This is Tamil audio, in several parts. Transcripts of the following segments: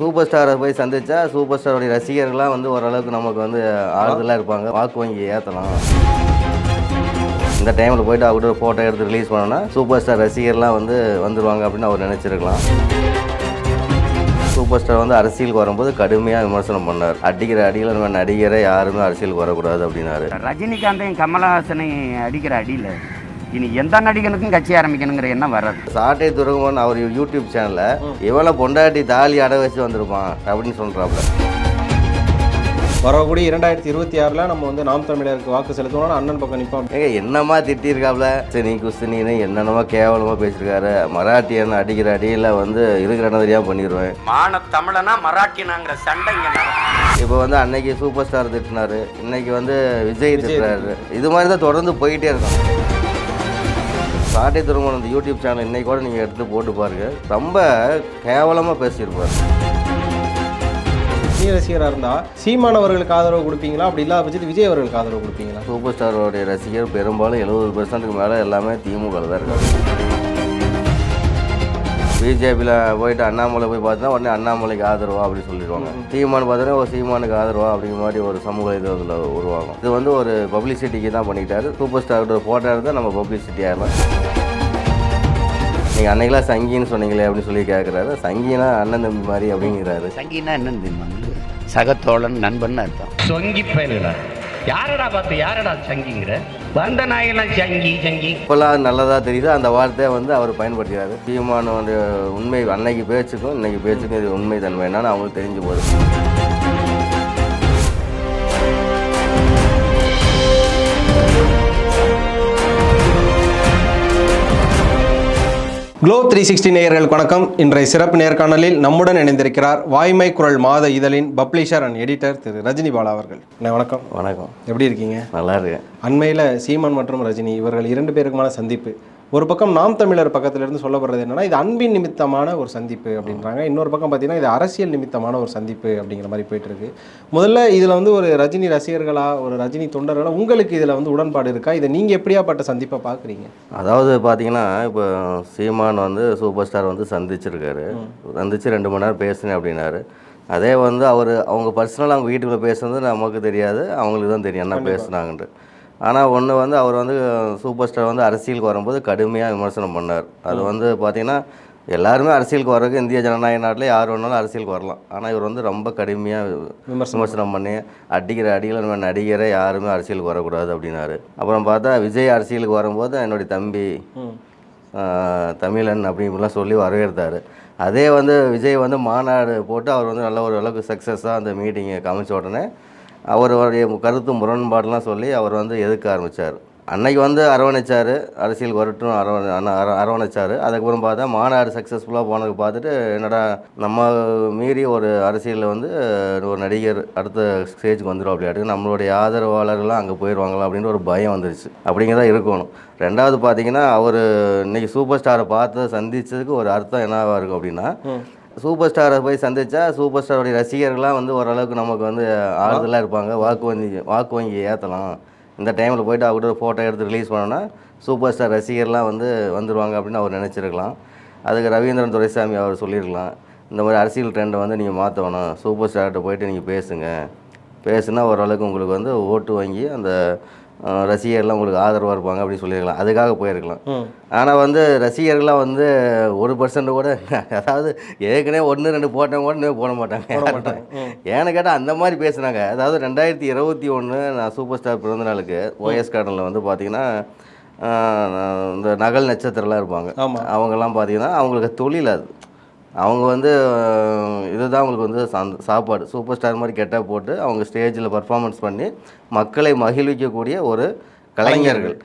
சூப்பர் ஸ்டாரை போய் சந்திச்சா சூப்பர் ஸ்டாரோடைய ரசிகர்கள்லாம் வந்து ஓரளவுக்கு நமக்கு வந்து ஆறுதலாக இருப்பாங்க. வாக்கு வங்கி ஏற்றலாம் இந்த டைமில் போயிட்டு அவர்கிட்ட ஒரு ஃபோட்டோ எடுத்து ரிலீஸ் பண்ணோன்னா சூப்பர் ஸ்டார் ரசிகர்லாம் வந்து வந்துடுவாங்க அப்படின்னு அவர் நினச்சிருக்கலாம். சூப்பர் ஸ்டார் வந்து அரசியலுக்கு வரும்போது கடுமையாக விமர்சனம் பண்ணார். அடிக்கிற அடியில் நம்ம நடிகரை யாருமே அரசியலுக்கு வரக்கூடாது அப்படின்னாரு. ரஜினிகாந்தையும் கமலஹாசனையும் அடிக்கிற அடியில் இனி எந்த நடிகனுக்கும் கட்சி ஆரம்பிக்கணுங்கிற எண்ணம் வராது. சாட்டை துருகமன் அவர் யூடியூப் சேனலில் இவனை பொண்டாட்டி தாலி அடை வச்சு வந்திருப்பான் அப்படின்னு சொல்கிறாப்புல வரக்கூடிய இரண்டாயிரத்தி இருபத்தி ஆறில் நம்ம வந்து நாம் தமிழருக்கு வாக்கு செலுத்தணும்னா அண்ணன் பக்கம் நிற்போம் ஏங்க என்னமா திட்டிருக்காப்ல சரி குஸ்தினின்னு என்னென்னமோ கேவலமாக பேசியிருக்காரு. மராட்டியன் அடிக்கிற அடியில் வந்து இருக்கிற தெரியாமல் பண்ணிடுவேன் மான தமிழனா மராட்டியனாங்கிற சண்டை இப்போ வந்து அன்னைக்கு சூப்பர் ஸ்டார் திட்டினாரு. இன்னைக்கு வந்து விஜய் திட்டுறாரு. இது மாதிரி தான் தொடர்ந்து போயிட்டே இருக்கும் சாட்டை திருமணம் அந்த யூடியூப் சேனல் இன்னைக்கு கூட நீங்கள் எடுத்து போட்டு பாருங்க. ரொம்ப கேவலமாக பேசியிருப்பார். விஜய் ரசிகராக இருந்தால் சீமான் அவர்களுக்கு ஆதரவு கொடுப்பீங்களா? அப்படி இல்லாத பட்சத்தில் விஜய் அவர்களுக்கு ஆதரவு கொடுப்பீங்களா? சூப்பர் ஸ்டாரோடைய ரசிகர் பெரும்பாலும் எழுபது பர்சன்ட்டுக்கு மேலே எல்லாமே திமுக தான் இருக்காங்க. பிஜேபியில் போயிட்டு அண்ணாமலை போய் பார்த்தா உடனே அண்ணாமலைக்கு ஆதரவா அப்படின்னு சொல்லிடுவாங்க. சீமான் பார்த்தோன்னா ஒரு சீமானுக்கு ஆதரவா அப்படிங்கிற மாதிரி ஒரு சமூக இது அதில் உருவாகும். இது வந்து ஒரு பப்ளிசிட்டிக்கு தான் பண்ணிக்கிட்டாரு. சூப்பர் ஸ்டாரோட ஃபோட்டோ எடுத்தால் நம்ம பப்ளிசிட்டி ஆகலாம் நீங்கள் அன்னைக்கெல்லாம் சங்கின்னு சொன்னீங்களே அப்படின்னு சொல்லி கேட்குறாரு சங்கினா அண்ணன் தம்பி மாதிரி அப்படிங்கிறாரு. சங்கினா என்னன்னு? சகத்தோழன் நண்பன் அர்த்தம். சொங்கி பயலுடா யாரடா பார்த்து யாரடா சங்கிங்கிற? வந்த நாயெல்லாம் சங்கி சங்கி. இப்போல்லாம் நல்லதாக தெரியுது? அந்த வார்த்தையை வந்து அவர் பயன்படுத்துகிறாரு சீமான வந்து உண்மை அன்னைக்கு பேச்சுக்கும் இன்னைக்கு பேச்சுக்கும் இது உண்மை தன்மை என்னன்னு அவங்களுக்கு தெரிஞ்சு போகுது. க்ளோ த்ரீ சிக்ஸ்டி நேயர்களுக்கு வணக்கம். இன்றைய சிறப்பு நேர்காணலில் நம்முடன் இணைந்திருக்கிறார் வாய்மை குரல் மாத இதழின் publisher and editor Thiru Rajini Bala அவர்கள். அண்ணே, வணக்கம். வணக்கம். எப்படி இருக்கீங்க? நல்லா இருக்கேன். அண்மையில் சீமான் மற்றும் ரஜினி இவர்கள் இரண்டு பேருக்குமான சந்திப்பு. ஒரு பக்கம் நாம் தமிழர் பக்கத்திலிருந்து சொல்லப்படுறது என்னன்னா இது அன்பின் நிமித்தமான ஒரு சந்திப்பு அப்படின்றாங்க. இன்னொரு பக்கம் பார்த்தீங்கன்னா இது அரசியல் நிமித்தமான ஒரு சந்திப்பு அப்படிங்கிற மாதிரி போயிட்டு இருக்கு. முதல்ல இதில் வந்து ஒரு ரஜினி ரசிகர்களா ஒரு ரஜினி தொண்டர்களா உங்களுக்கு இதில் வந்து உடன்பாடு இருக்கா? இதை நீங்கள் எப்படியாப்பட்ட சந்திப்பை பார்க்குறீங்க அதாவது பார்த்தீங்கன்னா இப்போ சீமான் வந்து சூப்பர் ஸ்டார் வந்து சந்திச்சிருக்காரு. சந்திச்சு ரெண்டு மணி நேரம் பேசினேன் அப்படின்னாரு. அதே வந்து அவர் அவங்க பர்சனலாக அவங்க வீட்டுக்குள்ளே பேசுனது நமக்கு தெரியாது அவங்களுக்கு தான் தெரியும் என்ன பேசுனாங்கன்ட்டு. ஆனால் ஒன்று வந்து அவர் வந்து சூப்பர் ஸ்டார் வந்து அரசியலுக்கு வரும்போது கடுமையாக விமர்சனம் பண்ணார். அது வந்து பார்த்தீங்கன்னா எல்லாருமே அரசியலுக்கு வர்றதுக்கு இந்திய ஜனநாயக நாட்டில் யார் வேணாலும் அரசியலுக்கு வரலாம். ஆனால் இவர் வந்து ரொம்ப கடுமையாக விமர்சனம் பண்ணி அடிக்கிற அடியில் நம்ம நடிகரை யாருமே அரசியலுக்கு வரக்கூடாது அப்படின்னாரு. அப்புறம் பார்த்தா விஜய் அரசியலுக்கு வரும்போது என்னுடைய தம்பி தமிழன் அப்படி இப்படிலாம் சொல்லி வரவேற்றார். அதே வந்து விஜய் வந்து மாநாடு போட்டு அவர் வந்து நல்ல ஒரு அளவுக்கு சக்ஸஸாக அந்த மீட்டிங்கை காமிச்ச உடனே அவருடைய கருத்து முரண்பாடெலாம் சொல்லி அவர் வந்து எதிர்க்க ஆரம்பித்தார் அன்னைக்கு வந்து அரவணைச்சார் அரசியல் வரட்டும் அரவணை அரவணைச்சார். அதுக்கப்புறம் பார்த்தா மாநாடு சக்ஸஸ்ஃபுல்லாக போனது பார்த்துட்டு என்னடா நம்ம மீறி ஒரு அரசியலில் வந்து ஒரு நடிகர் அடுத்த ஸ்டேஜுக்கு வந்துடும் அப்படியாட்டு நம்மளுடைய ஆதரவாளர்கள்லாம் அங்கே போயிடுவாங்களா அப்படின்னு ஒரு பயம் வந்துருச்சு. அப்படிங்கிறதா இருக்கணும். ரெண்டாவது பார்த்தீங்கன்னா அவர் இன்றைக்கி சூப்பர் ஸ்டாரை பார்த்து சந்தித்ததுக்கு ஒரு அர்த்தம் என்னவாக இருக்கும் அப்படின்னா சூப்பர் ஸ்டாரை போய் சந்தித்தா சூப்பர் ஸ்டாருடைய ரசிகர்கள்லாம் வந்து ஓரளவுக்கு நமக்கு வந்து ஆறுதலாக இருப்பாங்க. வாக்கு வங்கி வாக்கு வங்கி ஏற்றலாம் இந்த டைமில் போயிட்டு அவர்கிட்ட ஒரு ஃபோட்டோ எடுத்து ரிலீஸ் பண்ணோன்னா சூப்பர் ஸ்டார் ரசிகர்லாம் வந்து வந்துடுவாங்க அப்படின்னு அவர் நினச்சிருக்கலாம். அதுக்கு ரவீந்திரன் துரைசாமி அவர் சொல்லியிருக்கலாம். இந்த மாதிரி அரசியல் ட்ரெண்டை வந்து நீங்கள் மாற்றணும் சூப்பர் ஸ்டார்கிட்ட போயிட்டு நீங்கள் பேசுங்க. பேசுனா ஓரளவுக்கு உங்களுக்கு வந்து ஓட்டு வாங்கி அந்த ரசிகர்லாம் உங்களுக்கு ஆதரவாக இருப்பாங்க அப்படின்னு சொல்லியிருக்கலாம். அதுக்காக போயிருக்கலாம். ஆனால் வந்து ரசிகர்கள்லாம் வந்து ஒரு பர்சன்ட் கூட அதாவது ஏற்கனவே ஒன்று ரெண்டு போட்டவங்க கூட போட மாட்டாங்க. ஏன்னு கேட்டால் அந்த மாதிரி பேசுனாங்க. அதாவது ரெண்டாயிரத்தி இருபத்தி ஒன்று நான் சூப்பர் ஸ்டார் பிறந்த நாளுக்கு ஓஎஸ் கார்டனில் வந்து பார்த்தீங்கன்னா இந்த நகல் நட்சத்திரம்லாம் இருப்பாங்க. அவங்கெல்லாம் பார்த்தீங்கன்னா அவங்களுக்கு தொழில் அது. அவங்க வந்து இதுதான் அவங்களுக்கு வந்து சந்த- சாப்பாடு. சூப்பர் ஸ்டார் மாதிரி கெட்ட போட்டு அவங்க ஸ்டேஜில் பர்ஃபார்மன்ஸ் பண்ணி மக்களை மகிழ்விக்கக்கூடிய ஒரு கலைஞர்கள்.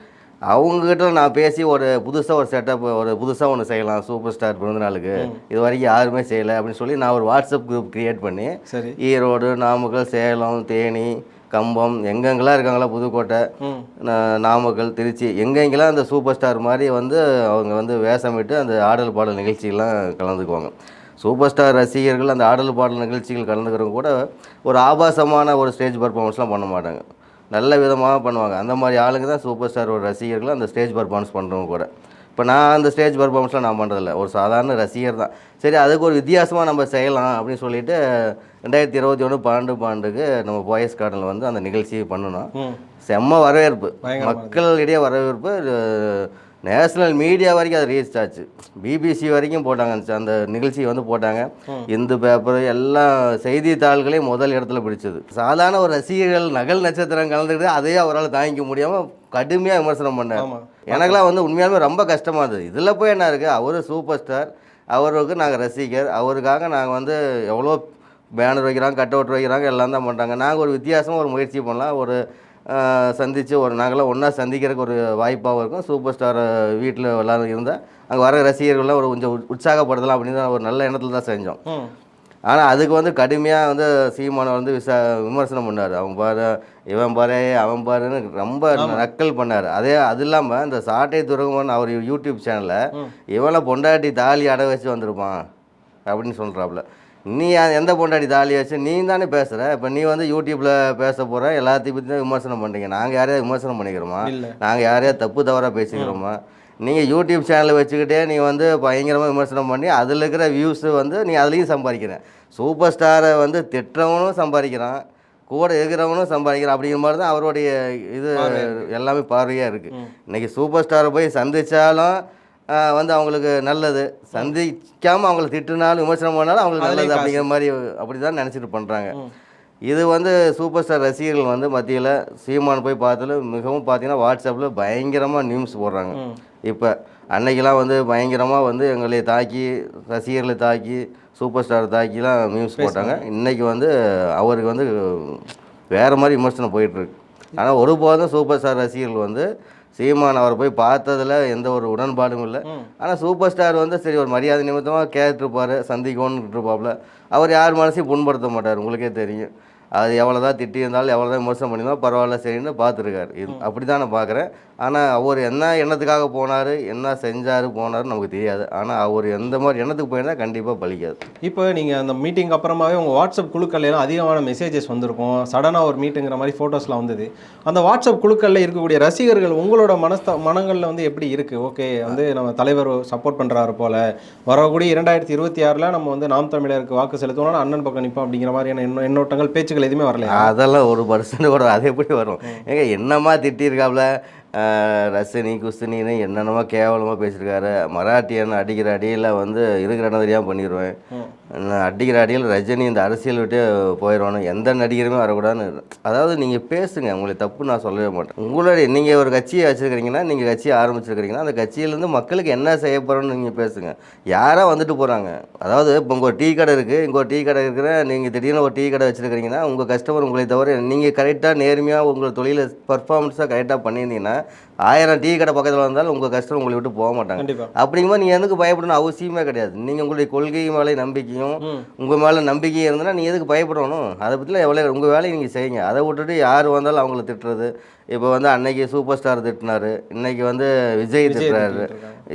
அவங்ககிட்ட நான் பேசி ஒரு புதுசாக ஒரு செட்டப் ஒரு புதுசாக ஒன்று செய்யலாம் சூப்பர் ஸ்டார் பிறந்த நாளுக்கு. இது வரைக்கும் யாருமே செய்யலை அப்படின்னு சொல்லி நான் ஒரு வாட்ஸ்அப் குரூப் கிரியேட் பண்ணி சரி. ஈரோடு நாமக்கல் சேலம் தேனி கம்பம் எங்கெங்கெல்லாம் இருக்காங்களா புதுக்கோட்டை நாமக்கல் திருச்சி எங்கெங்கெல்லாம் அந்த சூப்பர் ஸ்டார் மாதிரி வந்து அவங்க வந்து வேஷமிட்டு அந்த ஆடல் பாடல் நிகழ்ச்சியெல்லாம் கலந்துக்குவாங்க. சூப்பர் ஸ்டார் ரசிகர்கள் அந்த ஆடல் பாடல் நிகழ்ச்சிகள் கலந்துக்கிறவங்க கூட ஒரு ஆபாசமான ஒரு ஸ்டேஜ் பர்ஃபார்மன்ஸ்லாம் பண்ண மாட்டாங்க. நல்ல விதமாக பண்ணுவாங்க. அந்த மாதிரி ஆளுங்க தான் சூப்பர் ஸ்டாரோட ரசிகர்கள் அந்த ஸ்டேஜ் பர்ஃபார்மன்ஸ் பண்ணுறவங்க கூட. இப்போ நான் அந்த ஸ்டேஜ் பர்ஃபார்மன்ஸ்லாம் நான் பண்ணுறதில்ல ஒரு சாதாரண ரசிகர் தான். சரி அதுக்கு ஒரு வித்தியாசமாக நம்ம செய்யலாம் அப்படின்னு சொல்லிட்டு ரெண்டாயிரத்தி இருபத்தி ஒன்று பன்னெண்டு பன்னெண்டுக்கு நம்ம பாய்ஸ் கார்டனில் வந்து அந்த நிகழ்ச்சி பண்ணணும். செம்ம வரவேற்பு. மக்களிடையே வரவேற்பு. நேஷனல் மீடியா வரைக்கும் அது ரீச் ஆச்சு. பிபிசி வரைக்கும் போட்டாங்க. அந்த- நிகழ்ச்சி வந்து போட்டாங்க. இந்து பேப்பர் எல்லா செய்தித்தாள்களையும் முதல் இடத்துல பிடிச்சது. சாதாரண ஒரு ரசிகர்கள் நகல் நட்சத்திரம் கலந்துக்கிட்டு அதையே அவரால் தாங்கிக்க முடியாமல் கடுமையாக விமர்சனம் பண்ணார். ஆமா. எனக்கெல்லாம் வந்து உண்மையாலுமே ரொம்ப கஷ்டமாக இருந்தது. இதில் போய் என்ன இருக்குது அவர் சூப்பர் ஸ்டார் அவருக்கு நாங்கள் ரசிகர். அவருக்காக நாங்கள் வந்து எவ்வளோ பேனர் வைக்கிறாங்க கட் அவுட் வைக்கிறாங்க எல்லாம் தான் பண்ணுறாங்க நாங்கள் ஒரு வித்தியாசமாக ஒரு முயற்சி பண்ணலாம். ஒரு சந்தித்து ஒரு நாங்களாம் ஒன்றா சந்திக்கிறதுக்கு ஒரு வாய்ப்பாகவும் இருக்கும். சூப்பர் ஸ்டார் வீட்டில் எல்லாரும் இருந்தால் அங்கே வர ரசிகர்கள்லாம் ஒரு கொஞ்சம் உற்சாகப்படுத்தலாம் அப்படின்னு தான் ஒரு நல்ல எண்ணத்தில் தான் செஞ்சோம். ஆனால் அதுக்கு வந்து கடுமையாக வந்து சீமானை வந்து விசா விமர்சனம் பண்ணார். அவன் பாரு இவன் பாரு அவன் பாருன்னு ரொம்ப நக்கல் பண்ணார். அதே அது இல்லாமல் இந்த சாட்டை துரகமன் அவர் யூடியூப் சேனலில் இவனை பொண்டாட்டி தாலி அடை வச்சு வந்திருப்பான் அப்படின்னு சொல்கிறாப்புல நீ எந்த பொண்டாட்டி தாலி வச்சு நீ தானே பேசுகிற இப்போ நீ வந்து யூடியூப்பில் பேச போகிற எல்லாத்தையும் பற்றி தான் விமர்சனம் பண்ணுறீங்க நாங்கள் யாரையாவது விமர்சனம் பண்ணிக்கிறோமா. நாங்கள் யாரையாவது தப்பு தவறாக பேசிக்கிறோமா? நீங்கள் யூடியூப் சேனலை வச்சுக்கிட்டே நீ வந்து பயங்கரமாக விமர்சனம் பண்ணி அதில் இருக்கிற வியூஸு வந்து நீ அதுலேயும் சம்பாதிக்கிற. சூப்பர் ஸ்டாரை வந்து திட்டுறவனும் சம்பாதிக்கிறான் கூட இருக்கிறவனும் சம்பாதிக்கிறான் அப்படிங்கிற மாதிரி தான் அவருடைய இது எல்லாமே பார்வையாக இருக்குது இன்றைக்கி சூப்பர் ஸ்டாரை போய் சந்திச்சாலும் ஆஹ், வந்து அவங்களுக்கு நல்லது. சந்திக்காமல் அவங்கள திட்டுனாலும் விமர்சனம் பண்ணாலும் அவங்களுக்கு நல்லது அப்படிங்கிற மாதிரி அப்படி தான் நினச்சிட்டு பண்ணுறாங்க இது வந்து சூப்பர் ஸ்டார் ரசிகர்கள் வந்து மத்தியில் சீமான் போய் பார்த்ததுல மிகவும் பார்த்தீங்கன்னா வாட்ஸ்அப்பில் பயங்கரமாக நியூஸ் போடுறாங்க. இப்போ அன்னைக்கெல்லாம் வந்து பயங்கரமாக வந்து எங்களை தாக்கி ரசிகர்களை தாக்கி சூப்பர் ஸ்டார் தாக்கிலாம் நியூஸ் போட்டாங்க. இன்னைக்கு வந்து அவருக்கு வந்து வேறு மாதிரி விமர்சனம் போயிட்டுருக்கு ஆனால் ஒருபோதும் சூப்பர் ஸ்டார் ரசிகர்கள் வந்து சீமான் அவர் போய் பார்த்ததுல எந்த ஒரு உடன்பாடும் இல்லை. ஆனால் சூப்பர் ஸ்டார் வந்து சரி ஒரு மரியாதை நிமித்தமாக கேட்டுருப்பார் சந்திக்கணும்னு இருப்பாப்புல அவர் யார் மனசையும் புண்படுத்த மாட்டார் உங்களுக்கே தெரியும். அது எவ்வளோ தான் திட்டி இருந்தாலும் எவ்வளோ தான் விமர்சனம் பண்ணியிருந்தாலும் பரவாயில்ல சரின்னு பார்த்துருக்காரு. இது அப்படி தான் நான் பார்க்குறேன். ஆனால் அவர் என்ன எண்ணத்துக்காக போனார் என்ன செஞ்சார் போனார் நமக்கு தெரியாது. ஆனால் அவர் எந்த மாதிரி எண்ணத்துக்கு போயிருந்தால் கண்டிப்பாக பலிக்காது. இப்போ நீங்கள் அந்த மீட்டிங் அப்புறமாவே உங்கள் வாட்ஸ்அப் குழுக்கள்ல எல்லாம் அதிகமான மெசேஜஸ் வந்திருக்கும். சடனாக ஒரு மீட்டுங்கிற மாதிரி ஃபோட்டோஸ்லாம் வந்தது. அந்த வாட்ஸ்அப் குழுக்களில் இருக்கக்கூடிய ரசிகர்கள் உங்களோட மனஸ்த மனங்களில் வந்து எப்படி இருக்குது ஓகே வந்து நம்ம தலைவர் சப்போர்ட் பண்ணுறாரு போல. வரக்கூடிய இரண்டாயிரத்தி இருபத்தி ஆறில் நம்ம வந்து நாம் தமிழருக்கு வாக்கு செலுத்தணும்னா அண்ணன் பக்கம் நிற்போம் அப்படிங்கிற மாதிரியான எண்ண எண்ணோட்டங்கள் பேச்சுக்கள் எதுவுமே வரல அதெல்லாம் ஒரு பர்சன்ட் கூட அது எப்படி வரும்? ஏங்க என்னம்மா திட்டிருக்காப்புல ஆஹ் ரசினி குஸ்தினின்னு என்னென்னமோ கேவலமாக பேசியிருக்காரு. மராட்டியன் அடிக்கிற அடியில் வந்து இருக்கிற இடம் தெரியாமல் பண்ணிடுவேன் நான் அடிக்கிற அடியில் ரஜினி இந்த அரசியல் விட்டு போயிடுவானு எந்த நடிகருமே வரக்கூடாதுன்னு அதாவது நீங்கள் பேசுங்க உங்களை தப்பு நான் சொல்லவே மாட்டேன். உங்களுடைய நீங்கள் ஒரு கட்சியை வச்சுருக்கிறீங்கன்னா நீங்கள் கட்சியை ஆரம்பிச்சிருக்கிறீங்கன்னா அந்த கட்சியிலேருந்து மக்களுக்கு என்ன செய்ய போகிறோன்னு நீங்கள் பேசுங்க. யாராக வந்துட்டு போகிறாங்க அதாவது இப்போ உங்கள் டீ கடை இருக்குது இங்கே ஒரு டீ கடை இருக்கிற நீங்கள் திடீர்னு ஒரு டீ கடை வச்சுருக்கிறீங்கன்னா உங்கள் கஸ்டமர் உங்களை தவிர நீங்கள் கரெக்டாக நேர்மையாக உங்கள் தொழிலை பர்ஃபார்மன்ஸாக கரெக்டாக பண்ணியிருந்தீங்கன்னா ஆயிரம் டீ கடை பக்கத்தில் வந்தாலும் உங்கள் கஸ்டமர் உங்களை விட்டு போக மாட்டாங்க. அப்படிங்கும்போது நீங்கள் எதுக்கு பயப்படணும் அவசியமே கிடையாது. நீங்கள் உங்களுடைய கொள்கை மேலே நம்பிக்கையும் உங்கள் மேலே நம்பிக்கையும் இருந்ததுன்னா நீங்கள் எதுக்கு பயப்படணும்? அதை பற்றிலாம் எவ்வளோ உங்கள் வேலையை நீங்கள் செய்யுங்க. அதை விட்டுட்டு யார் வந்தாலும் அவங்கள திட்டுறது. இப்போ வந்து அன்னைக்கு சூப்பர் ஸ்டார் திட்டினாரு. இன்னைக்கு வந்து விஜய் திட்டுறாரு.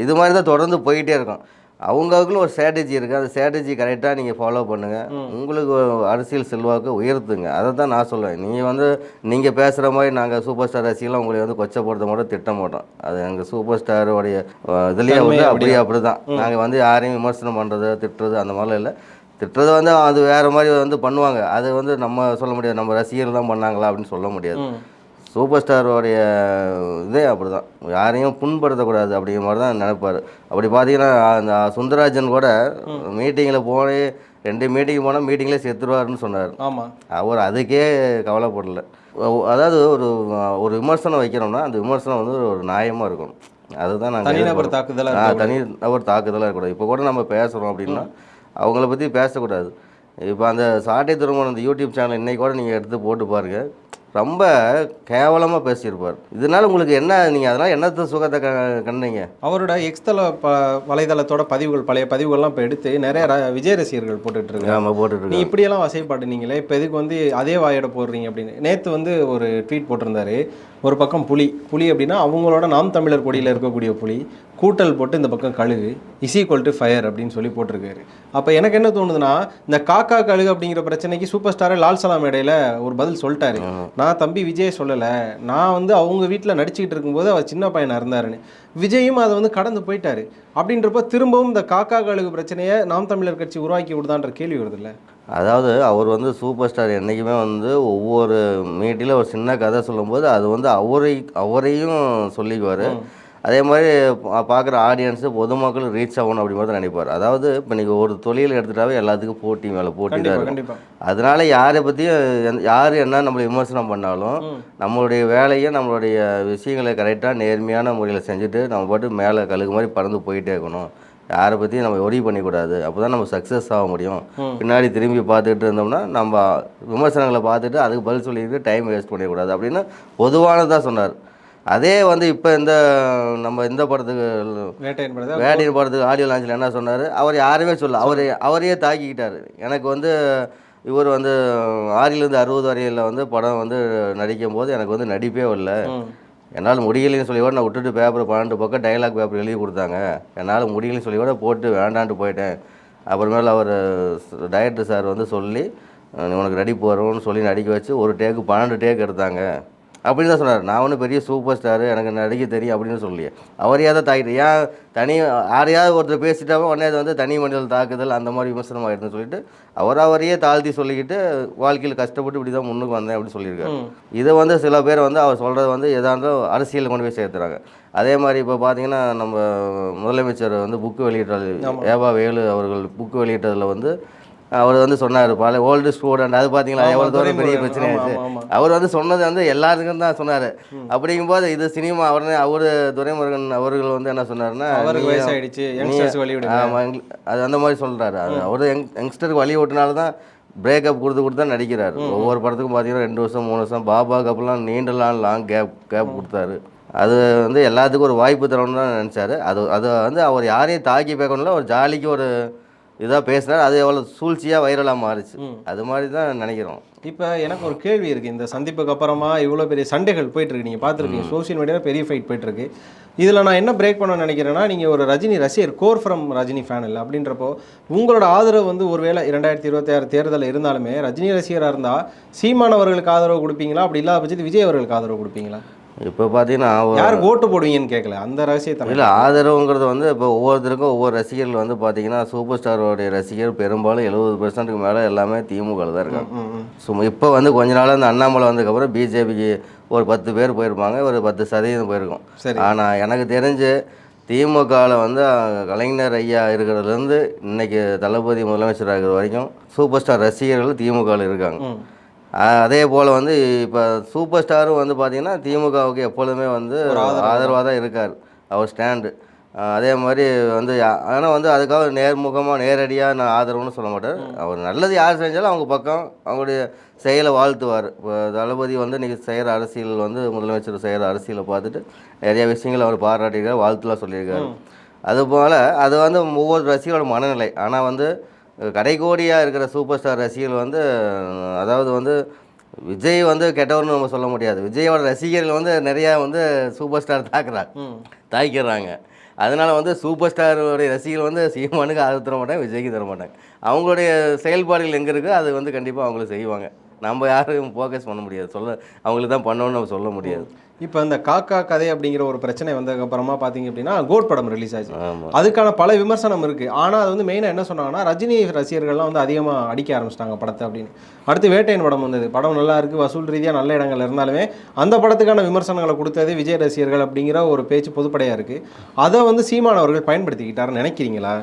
இது மாதிரி தான் தொடர்ந்து போயிட்டே இருக்கும். அவங்களுக்குள்ள ஒரு ஸ்ட்ராட்டஜி இருக்குது அந்த ஸ்ட்ராட்டஜி கரெக்டாக நீங்கள் ஃபாலோ பண்ணுங்கள் உங்களுக்கு அரசியல் செல்வாக்கு உயர்த்துங்க. அதை தான் நான் சொல்லுவேன் நீங்கள் வந்து நீங்கள் பேசுகிற மாதிரி நாங்கள் சூப்பர் ஸ்டார் ரசிகலாம் உங்களை வந்து கொச்சப்படுத்த மாட்டோம் திட்ட மாட்டோம். அது எங்கள் சூப்பர் ஸ்டாரோடைய இதுலேயே வந்து அப்படியே. அப்படி தான் நாங்கள் வந்து யாரையும் விமர்சனம் பண்ணுறது திட்டுறது அந்த மாதிரிலாம் இல்லை. திட்டுறது வந்து அது வேறு மாதிரி வந்து பண்ணுவாங்க. அது வந்து நம்ம சொல்ல முடியாது. நம்ம ரசிகர்கள் தான் பண்ணாங்களா அப்படின்னு சொல்ல முடியாது. சூப்பர் ஸ்டாரோடைய இதே அப்படி தான் யாரையும் புண்படுத்தக்கூடாது அப்படிங்கிற மாதிரி தான் நினைப்பார். அப்படி பார்த்தீங்கன்னா அந்த சுந்தரராஜன் கூட மீட்டிங்கில் போய் ரெண்டு மீட்டிங் போனால் மீட்டிங்லேயே செத்துருவாருன்னு சொன்னார். ஆமாம் அவர் அதுக்கே கவலைப்படல. அதாவது ஒரு ஒரு விமர்சனம் வைக்கிறோம்னா அந்த விமர்சனம் வந்து ஒரு நியாயமாக இருக்கணும். அதுதான் நாங்கள் தனிநபர் தாக்குதலா ஆ தனி நபர் தாக்குதலாக இருக்கக்கூடாது இப்போ கூட நம்ம பேசுகிறோம் அப்படின்னா அவங்கள பற்றி பேசக்கூடாது. இப்போ அந்த சாட்டை திருமணம் அந்த யூடியூப் சேனல் இன்னைக்கு கூட நீங்கள் எடுத்து போட்டு பாருங்க. ரொம்ப கேவலமாக பேசியிருப்பார். இதனால உங்களுக்கு என்ன நீங்கள் அதனால் என்னத்த சுகத்தை க கண்டீங்க? அவரோட எக்ஸ்தல ப வலைதளத்தோட பதிவுகள் பழைய பதிவுகள்லாம் இப்போ எடுத்து நிறைய ர- விஜய் ரசிகர்கள் போட்டுட்டு இருக்காங்க நம்ம நீ போட்டுட்ருக்கோம் இப்படியெல்லாம் வசைப்பாட்டுனீங்களே இப்போ எதுக்கு வந்து அதே வாயோட போடுறீங்க அப்படின்னு. நேற்று வந்து ஒரு ட்வீட் போட்டிருந்தாரு. ஒரு பக்கம் புலி. புலி அப்படின்னா அவங்களோட நாம் தமிழர் கொடியில் இருக்கக்கூடிய புலி. கூட்டல் போட்டு இந்த பக்கம் கழுகு. இஸ் ஈக்குவல் டு ஃபயர் அப்படின்னு சொல்லி போட்டிருக்காரு. அப்போ எனக்கு என்ன தோணுதுன்னா இந்த காக்கா கழுகு அப்படிங்கிற பிரச்சனைக்கு சூப்பர் ஸ்டாரே லால் சலாம் இடையில ஒரு பதில் சொல்லிட்டாரு. நான் தம்பி விஜய் சொல்லலை. நான் வந்து அவங்க வீட்டில் நடிச்சுக்கிட்டு இருக்கும்போது அவர் சின்ன பையனா இருந்தாருன்னு. விஜயும் அதை வந்து கடந்து போயிட்டாரு. அப்படின்றப்ப திரும்பவும் இந்த காக்கா கழுகு பிரச்சனையை நாம் தமிழர் கட்சி உருவாக்கி விடுதான்ற கேள்வி வருது இல்ல அதாவது அவர் வந்து சூப்பர் ஸ்டார் என்றைக்குமே வந்து ஒவ்வொரு மீட்டில் ஒரு சின்ன கதை சொல்லும்போது அது வந்து அவரை அவரையும் சொல்லிக்குவார். அதே மாதிரி பார்க்குற ஆடியன்ஸு பொதுமக்கள் ரீச் ஆகணும் அப்படி மாதிரி நினைப்பார். அதாவது இப்போ நீங்கள் ஒரு தொழில் எடுத்துட்டாவே எல்லாத்துக்கும் போட்டி மேலே போட்டி தான் இருக்கும். அதனால யாரை பற்றியும் யார் என்ன நம்மளை விமர்சனம் பண்ணாலும் நம்மளுடைய வேலையை நம்மளுடைய விஷயங்களை கரெக்டாக நேர்மையான முறையில் செஞ்சுட்டு நம்ம பாட்டு மேலே கழுகு மாதிரி பறந்து போயிட்டே இருக்கணும். யாரை பற்றியும் நம்ம ஒரி பண்ணிக்கூடாது. அப்போ தான் நம்ம சக்ஸஸ் ஆக முடியும். பின்னாடி திரும்பி பார்த்துட்டு இருந்தோம்னா நம்ம விமர்சனங்களை பார்த்துட்டு அதுக்கு பதில் சொல்லிட்டு டைம் வேஸ்ட் பண்ணிடக்கூடாது அப்படின்னு பொதுவானதாக சொன்னார். அதே வந்து இப்போ இந்த நம்ம இந்த படத்துக்கு வேட்டையன் படத்தை வேட்டையின் படத்துக்கு ஆடியோ லான்ச்சில் என்ன சொன்னார்? அவர் யாருமே சொல்ல அவர் அவரையே தாக்கிக்கிட்டார். எனக்கு வந்து இவர் வந்து ஆறிலிருந்து அறுபது வரையில் வந்து படம் வந்து நடிக்கும் போது எனக்கு வந்து நடிப்பே வரல. என்னால் முடியலைன்னு சொல்லி கூட நான் விட்டுட்டு பேப்பர் பன்னெண்டு பக்கம் டைலாக் பேப்பர் எழுதி கொடுத்தாங்க. என்னால் முடியலைன்னு சொல்லி கூட போட்டு வேண்டான்ட்டு போயிட்டேன். அப்புறமேல அவர் டைரக்டர் சார் வந்து சொல்லி உனக்கு நடிப்பு வரும்னு சொல்லி நடிக்க வச்சு ஒரு டேக்கு பன்னெண்டு டேக் எடுத்தாங்க. அப்படின்னு தான் சொன்னார். நான் ஒன்றும் பெரிய சூப்பர் ஸ்டாரு எனக்கு நடிக்க தெரியும் அப்படின்னு சொல்லியே அவரையே தான் தாக்கிட்டு ஏன் தனி யாரையாவது ஒருத்தர் பேசிட்டாவே உடனே அது வந்து தனி மனிதல் தாக்குதல் அந்த மாதிரி விமர்சனம் ஆயிடுதுன்னு சொல்லிட்டு அவர் அவரையே தாழ்த்தி சொல்லிக்கிட்டு வாழ்க்கையில் கஷ்டப்பட்டு இப்படி தான் முன்னுக்கு வந்தேன் அப்படின்னு சொல்லியிருக்காரு. இதை வந்து சில பேர் வந்து அவர் சொல்கிறது வந்து இருந்தாலும் அரசியல் கொண்டு போய் சேர்த்துறாங்க. அதே மாதிரி இப்போ பார்த்தீங்கன்னா நம்ம முதலமைச்சர் வந்து புக்கு வெளியிட்டாரு. ஏவா வேலு அவர்கள் புக்கு வெளியிட்டதில் வந்து அவர் வந்து சொன்னார் பல ஓல்டு ஸ்டூடெண்ட் அது பார்த்தீங்களா எவ்வளோ தூரம் பெரிய. பிரச்சனை ஆச்சு. அவர் வந்து சொன்னது வந்து எல்லாருக்கும் தான் சொன்னார். அப்படிங்கும்போது இது சினிமா அவர்னே அவர் துரைமுருகன் அவர்கள் வந்து என்ன சொன்னார்னா அவருக்கு நீ- வயசாயிடுச்சு நீ- யங்ஸ்டர்ஸ் வழி விடுங்க ஆமா, எங்க- அது அந்த மாதிரி சொல்கிறாரு அது அவர் யங் யங்ஸ்டருக்கு வழி விட்டனால தான் பிரேக்கப் கொடுத்து கொடுத்து தான் நடிக்கிறார். ஒவ்வொரு படத்துக்கும் பார்த்தீங்கன்னா ரெண்டு வருஷம் மூணு வருஷம் பாபாக்கு அப்பெல்லாம் நீண்ட நாள் லாங் கேப் கேப் கொடுத்தாரு. அது வந்து எல்லாத்துக்கும் ஒரு வாய்ப்பு தரணும்னு தான் நினச்சாரு. அது அது வந்து அவர் யாரையும் தாக்கி பேக்கணும்ல ஒரு ஜாலிக்கு ஒரு இதாக பேசினார் அது எவ்வளோ சூழ்ச்சியாக வைரலாக மாறுச்சு. அது மாதிரி தான் நினைக்கிறோம். இப்போ எனக்கு ஒரு கேள்வி இருக்குது இந்த சந்திப்புக்கு அப்புறமா இவ்வளோ பெரிய சண்டைகள் போயிட்டு இருக்கு நீங்கள் பார்த்துருக்கீங்க சோஷியல் மீடியாவில் பெரிய ஃபைட் போயிட்டு இருக்கு இதில் நான் என்ன பிரேக் பண்ண நினைக்கிறேன்னா நீங்கள் ஒரு ரஜினி ரசிகர் கோர் ஃப்ரம் ரஜினி ஃபேன் இல்லை. அப்படின்றப்போ உங்களோட ஆதரவு வந்து ஒருவேளை இரண்டாயிரத்தி இருபத்தி ஆறு தேர்தல் இருந்தாலுமே ரஜினி ரசிகராக இருந்தால் சீமான் அவர்களுக்கு ஆதரவு கொடுப்பீங்களா? அப்படி இல்லாத பட்சத்து விஜய் அவர்களுக்கு ஆதரவு கொடுப்பீங்களா? இப்போ பார்த்தீங்கன்னா யாருக்கு ஓட்டு போடுவீங்கன்னு கேட்கல அந்த ரகசியத்தை இல்லை ஆதரவுங்கிறது வந்து இப்போ ஒவ்வொருத்தருக்கும் ஒவ்வொரு ரசிகர்கள் வந்து பார்த்தீங்கன்னா சூப்பர் ஸ்டாரோடைய ரசிகர் பெரும்பாலும் எழுபது பெர்சன்ட்டுக்கு மேலே எல்லாமே திமுக தான் இருக்காங்க. சும்மா இப்போ வந்து கொஞ்ச நாளாக அந்த அண்ணாமலை வந்ததுக்கப்புறம் பிஜேபிக்கு ஒரு பத்து பேர் போயிருப்பாங்க ஒரு பத்து சதவீதம் போயிருக்கும். ஆனால் எனக்கு தெரிஞ்சு திமுகவில் வந்து கலைஞர் ஐயா இருக்கிறதுலேருந்து இன்னைக்கு தளபதி முதலமைச்சராக இருக்கிற வரைக்கும் சூப்பர் ஸ்டார் ரசிகர்கள் திமுகவில் இருக்காங்க. அதே போல் வந்து இப்போ சூப்பர் ஸ்டாரும் வந்து பார்த்தீங்கன்னா திமுகவுக்கு எப்பொழுதுமே வந்து ஆதரவாக தான். இருக்கார். அவர் ஸ்டாண்டு. அதே மாதிரி வந்து ஆனால் வந்து அதுக்காக நேர்முகமாக நேரடியாக நான் ஆதரவுன்னு சொல்ல மாட்டார். அவர் நல்லது யார் செஞ்சாலும் அவங்க பக்கம் அவங்களுடைய செயலை வாழ்த்துவார். இப்போ தளபதி வந்து இன்றைக்கி செய்கிற அரசியல் வந்து முதலமைச்சர் செய்கிற அரசியலை பார்த்துட்டு நிறைய விஷயங்கள் அவர் பாராட்டியிருக்கார் வாழ்த்துலாம் சொல்லியிருக்காரு. அதுபோல் அது வந்து ஒவ்வொரு ரசிகரோட மனநிலை. ஆனால் வந்து கடைகோடியாக இருக்கிற சூப்பர் ஸ்டார் ரசிகர்கள் வந்து அதாவது வந்து விஜய் வந்து கெட்டவர்னு நம்ம சொல்ல முடியாது. விஜயோட ரசிகர்கள் வந்து நிறையா வந்து சூப்பர் ஸ்டார் தாக்குறாங்க. தாக்கிடுறாங்க. அதனால வந்து சூப்பர் ஸ்டாரோடைய ரசிகர்கள் வந்து சீமானுக்கு ஆதரவு தர மாட்டாங்க விஜய்க்கு தர மாட்டாங்க. அவங்களுடைய செயல்பாடுகள் எங்கே இருக்கோ அது வந்து கண்டிப்பாக அவங்களும் செய்வாங்க. நம்ம யாரும் ஃபோக்கஸ் பண்ண முடியாது. சொல்ல அவங்களுக்கு தான் பண்ணணும்னு நம்ம சொல்ல முடியாது. இப்போ இந்த காக்கா கதை அப்படிங்கிற ஒரு பிரச்சனை வந்ததுக்கு அப்புறமா பார்த்தீங்க அப்படின்னா கோட் படம் ரிலீஸ் ஆச்சு. அதுக்கான பல விமர்சனம் இருக்கு. ஆனால் அது வந்து மெயினாக என்ன சொன்னாங்கன்னா ரஜினி ரசிகர்கள்லாம் வந்து அதிகமாக அடிக்க ஆரம்பிச்சிட்டாங்க படத்தை அப்படின்னு. அடுத்து வேட்டையன் படம் வந்தது. படம் நல்லா இருக்கு வசூல் ரீதியாக நல்ல இடங்கள் இருந்தாலுமே அந்த படத்துக்கான விமர்சனங்களை கொடுத்ததே விஜய் ரசிகர்கள் அப்படிங்கிற ஒரு பேச்சு பொதுப்படையாக இருக்கு. அதை வந்து சீமான் அவர்கள் பயன்படுத்திக்கிட்டாருன்னு நினைக்கிறீங்களா?